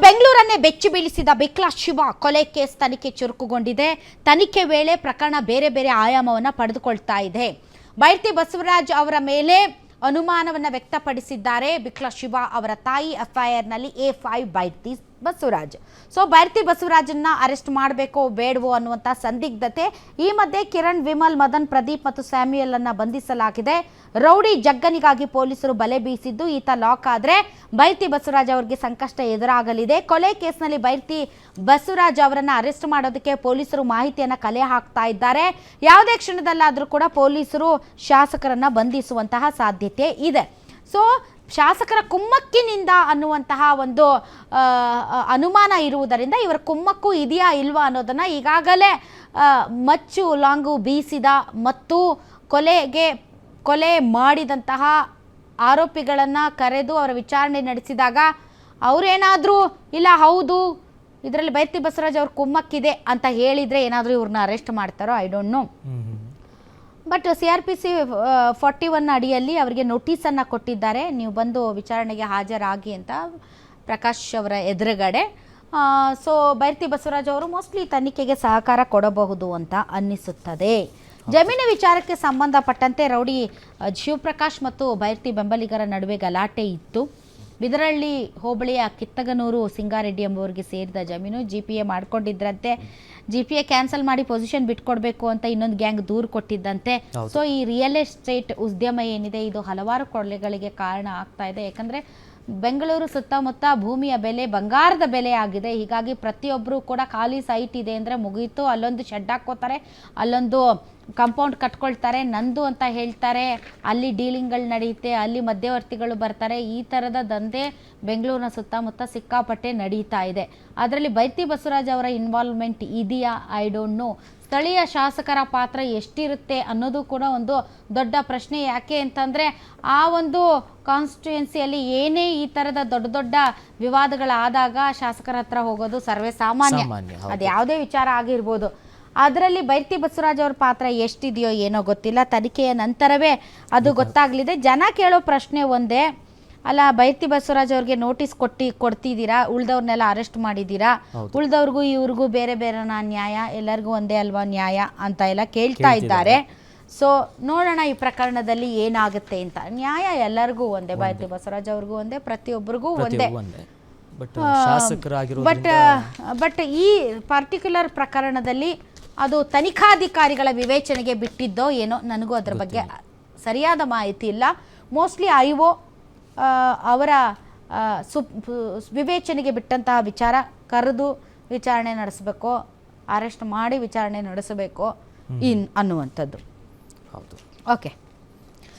ಬೆಂಗಳೂರನ್ನೇ ಬೆಚ್ಚಿ ಬೀಳಿಸಿದ ಬಿಕ್ಲಾ ಶಿವ ಕೊಲೆ ಕೇಸ್ ತನಿಖೆ ಚುರುಕುಗೊಂಡಿದೆ. ತನಿಖೆ ವೇಳೆ ಪ್ರಕರಣ ಬೇರೆ ಬೇರೆ ಆಯಾಮವನ್ನು ಪಡೆದುಕೊಳ್ತಾ ಇದೆ. ಬೈರ್ತಿ ಬಸವರಾಜ್ ಅವರ ಮೇಲೆ ಅನುಮಾನವನ್ನು ವ್ಯಕ್ತಪಡಿಸಿದ್ದಾರೆ. ಬಿಕ್ಲಾ ಶಿವ ಅವರ ತಾಯಿ ಎಫ್ಐಆರ್ನಲ್ಲಿ A five Byrathi Basavaraj. So, Byrathi ಬಸವರಾಜನ್ನ arrest ಮಾಡಬೇಕೋ ಬೇಡವೋ ಅನ್ನುವಂಥ ಸಂದಿಗ್ಧತೆ ಈ ಮಧ್ಯೆ ಕಿರಣ್ ವಿಮಲ್, ಮದನ್ ಪ್ರದೀಪ್ ಮತ್ತು ಸ್ಯಾಮ್ಯುಯಲ್ ಅನ್ನ ಬಂಧಿಸಲಾಗಿದೆ. ರೌಡಿ ಜಗ್ಗನಿಗಾಗಿ ಪೊಲೀಸರು ಬಲೆ ಬೀಸಿದ್ದು ಈತ ಲಾಕ್ ಆದ್ರೆ ಬೈರ್ತಿ ಬಸವರಾಜ್ ಅವರಿಗೆ ಸಂಕಷ್ಟ ಎದುರಾಗಲಿದೆ. ಕೊಲೆ ಕೇಸ್ನಲ್ಲಿ ಬೈರ್ತಿ ಬಸವರಾಜ್ ಅವರನ್ನು ಅರೆಸ್ಟ್ ಮಾಡೋದಕ್ಕೆ ಪೊಲೀಸರು ಮಾಹಿತಿಯನ್ನು ಕಲೆ ಹಾಕ್ತಾ ಇದ್ದಾರೆ. ಯಾವುದೇ ಕ್ಷಣದಲ್ಲಾದರೂ ಕೂಡ ಪೊಲೀಸರು ಶಾಸಕರನ್ನ ಬಂಧಿಸುವಂತಹ ಸಾಧ್ಯತೆ ಇದೆ. ಸೊ ಶಾಸಕರ ಕುಮ್ಮಕ್ಕಿನಿಂದ ಅನ್ನುವಂತಹ ಒಂದು ಅನುಮಾನ ಇರುವುದರಿಂದ ಇವರ ಕುಮ್ಮಕ್ಕು ಇದೆಯಾ ಇಲ್ವಾ ಅನ್ನೋದನ್ನ ಈಗಾಗಲೇ ಮಚ್ಚು ಲಾಂಗು ಬೀಸಿದ ಮತ್ತು ಕೊಲೆಗೆ ಕೊಲೆ ಮಾಡಿದಂತಹ ಆರೋಪಿಗಳನ್ನು ಕರೆದು ಅವರ ವಿಚಾರಣೆ ನಡೆಸಿದಾಗ ಅವರೇನಾದರೂ ಇಲ್ಲ ಹೌದು ಇದರಲ್ಲಿ ಬೈತಿ ಬಸವರಾಜ್ ಅವ್ರ ಕುಮ್ಮಕ್ಕಿದೆ ಅಂತ ಹೇಳಿದರೆ ಏನಾದರೂ ಇವ್ರನ್ನ ಅರೆಸ್ಟ್ ಮಾಡ್ತಾರೋ I don't know but C R P C forty one ಅಡಿಯಲ್ಲಿ ಅವರಿಗೆ ನೋಟಿಸನ್ನು ಕೊಟ್ಟಿದ್ದಾರೆ. ನೀವು ಬಂದು ವಿಚಾರಣೆಗೆ ಹಾಜರಾಗಿ ಅಂತ ಪ್ರಕಾಶ್ ಅವರ ಎದುರುಗಡೆ. ಸೊ ಬೈರ್ತಿ ಬಸವರಾಜ್ ಅವರು ಮೋಸ್ಟ್ಲಿ ತನಿಖೆಗೆ ಸಹಕಾರ ಕೊಡಬಹುದು ಅಂತ ಅನ್ನಿಸುತ್ತದೆ. ಜಮೀನು ವಿಚಾರಕ್ಕೆ ಸಂಬಂಧಪಟ್ಟಂತೆ ರೌಡಿ ಶಿವಪ್ರಕಾಶ್ ಮತ್ತು ಬೈರ್ತಿ ಬೆಂಬಲಿಗರ ನಡುವೆ ಗಲಾಟೆ ಇತ್ತು. ಬಿದರಳ್ಳಿ ಹೋಬಳಿಯ ಕಿತ್ತಗನೂರು ಸಿಂಗಾರೆಡ್ಡಿ ಎಂಬುವರಿಗೆ ಸೇರಿದ ಜಮೀನು ಜಿ ಪಿ ಎ ಮಾಡ್ಕೊಂಡಿದ್ರಂತೆ. ಜಿ ಪಿ ಎ ಕ್ಯಾನ್ಸಲ್ ಮಾಡಿ ಪೊಸಿಷನ್ ಬಿಟ್ಕೊಡ್ಬೇಕು ಅಂತ ಇನ್ನೊಂದು ಗ್ಯಾಂಗ್ ದೂರು ಕೊಟ್ಟಿದ್ದಂತೆ. ಸೊ ಈ ರಿಯಲ್ ಎಸ್ಟೇಟ್ ಉದ್ಯಮ ಏನಿದೆ ಇದು ಹಲವಾರು ಕೊಲೆಗಳಿಗೆ ಕಾರಣ ಆಗ್ತಾ ಇದೆ. ಯಾಕಂದರೆ ಬೆಂಗಳೂರು ಸುತ್ತಮುತ್ತ ಭೂಮಿಯ ಬೆಲೆ ಬಂಗಾರದ ಬೆಲೆ ಆಗಿದೆ. ಹೀಗಾಗಿ ಪ್ರತಿಯೊಬ್ಬರು ಕೂಡ ಖಾಲಿ ಸೈಟ್ ಇದೆ ಅಂದರೆ ಮುಗೀತು. ಅಲ್ಲೊಂದು ಶೆಡ್ ಹಾಕ್ಕೋತಾರೆ ಅಲ್ಲೊಂದು ಕಂಪೌಂಡ್ ಕಟ್ಕೊಳ್ತಾರೆ ನಂದು ಅಂತ ಹೇಳ್ತಾರೆ ಅಲ್ಲಿ ಡೀಲಿಂಗ್ಗಳು ನಡೆಯುತ್ತೆ ಅಲ್ಲಿ ಮಧ್ಯವರ್ತಿಗಳು ಬರ್ತಾರೆ ಈ ಥರದ ದಂಧೆ ಬೆಂಗಳೂರಿನ ಸುತ್ತಮುತ್ತ ಸಿಕ್ಕಾಪಟ್ಟೆ ನಡೀತಾ ಇದೆ. ಅದರಲ್ಲಿ ಬೈತಿ ಬಸವರಾಜ್ ಅವರ ಇನ್ವಾಲ್ವ್ಮೆಂಟ್ ಇದೆಯಾ? ಐ ಡೋಂಟ್ ನೋ ಸ್ಥಳೀಯ ಶಾಸಕರ ಪಾತ್ರ ಎಷ್ಟಿರುತ್ತೆ ಅನ್ನೋದು ಕೂಡ ಒಂದು ದೊಡ್ಡ ಪ್ರಶ್ನೆ. ಯಾಕೆ ಅಂತಂದರೆ ಆ ಒಂದು ಕಾನ್ಸ್ಟಿಟ್ಯೂಯೆನ್ಸಿಯಲ್ಲಿ ಏನೇ ಈ ಥರದ ದೊಡ್ಡ ದೊಡ್ಡ ವಿವಾದಗಳಾದಾಗ ಶಾಸಕರ ಹತ್ರ ಹೋಗೋದು ಸರ್ವೇ ಸಾಮಾನ್ಯ. ಸಾಮಾನ್ಯ, ಅದು ಯಾವುದೇ ವಿಚಾರ ಆಗಿರ್ಬೋದು. ಅದರಲ್ಲಿ ಬೈರ್ತಿ ಬಸವರಾಜ್ ಅವ್ರ ಪಾತ್ರ ಎಷ್ಟಿದೆಯೋ ಏನೋ ಗೊತ್ತಿಲ್ಲ. ತನಿಖೆಯ ನಂತರವೇ ಅದು ಗೊತ್ತಾಗಲಿದೆ. ಜನ ಕೇಳೋ ಪ್ರಶ್ನೆ ಒಂದೇ. ಅಲ್ಲ ಬೈರ್ತಿ ಬಸವರಾಜ್ ಅವ್ರಿಗೆ ನೋಟಿಸ್ ಕೊಟ್ಟಿ ಕೊಡ್ತಿದ್ದೀರಾ? ಉಳ್ದವ್ರನ್ನೆಲ್ಲ ಅರೆಸ್ಟ್ ಮಾಡಿದ್ದೀರಾ. ಉಳ್ದವ್ರಿಗೂ ಇವ್ರಿಗೂ ಬೇರೆ ಬೇರೆ ನ್ಯಾಯ? ಎಲ್ಲರಿಗೂ ಒಂದೇ ಅಲ್ವಾ ನ್ಯಾಯ ಅಂತ ಎಲ್ಲ ಕೇಳ್ತಾ ಇದ್ದಾರೆ. ಸೊ ನೋಡೋಣ ಈ ಪ್ರಕರಣದಲ್ಲಿ ಏನಾಗುತ್ತೆ ಅಂತ. ನ್ಯಾಯ ಎಲ್ಲರಿಗೂ ಒಂದೇ ಬೈರ್ತಿ ಬಸವರಾಜ್ ಅವ್ರಿಗೂ ಒಂದೇ ಪ್ರತಿಯೊಬ್ಬರಿಗೂ ಒಂದೇ. ಬಟ್ ಬಟ್ ಈ ಪರ್ಟಿಕ್ಯುಲರ್ ಪ್ರಕರಣದಲ್ಲಿ ಅದು ತನಿಖಾಧಿಕಾರಿಗಳ ವಿವೇಚನೆಗೆ ಬಿಟ್ಟಿದ್ದೋ ಏನೋ ನನಗೂ ಅದರ ಬಗ್ಗೆ ಸರಿಯಾದ ಮಾಹಿತಿ ಇಲ್ಲ. ಮೋಸ್ಟ್ಲಿ ಐ ಒ ಅವರ ಸು ಸುಪ್ ವಿವೇಚನೆಗೆ ಬಿಟ್ಟಂತಹ ವಿಚಾರ ಕರೆದು ವಿಚಾರಣೆ ನಡೆಸಬೇಕು ಅರೆಸ್ಟ್ ಮಾಡಿ ವಿಚಾರಣೆ ನಡೆಸಬೇಕು ಇನ್ ಅನ್ನುವಂಥದ್ದು. ಹೌದು. ಓಕೆ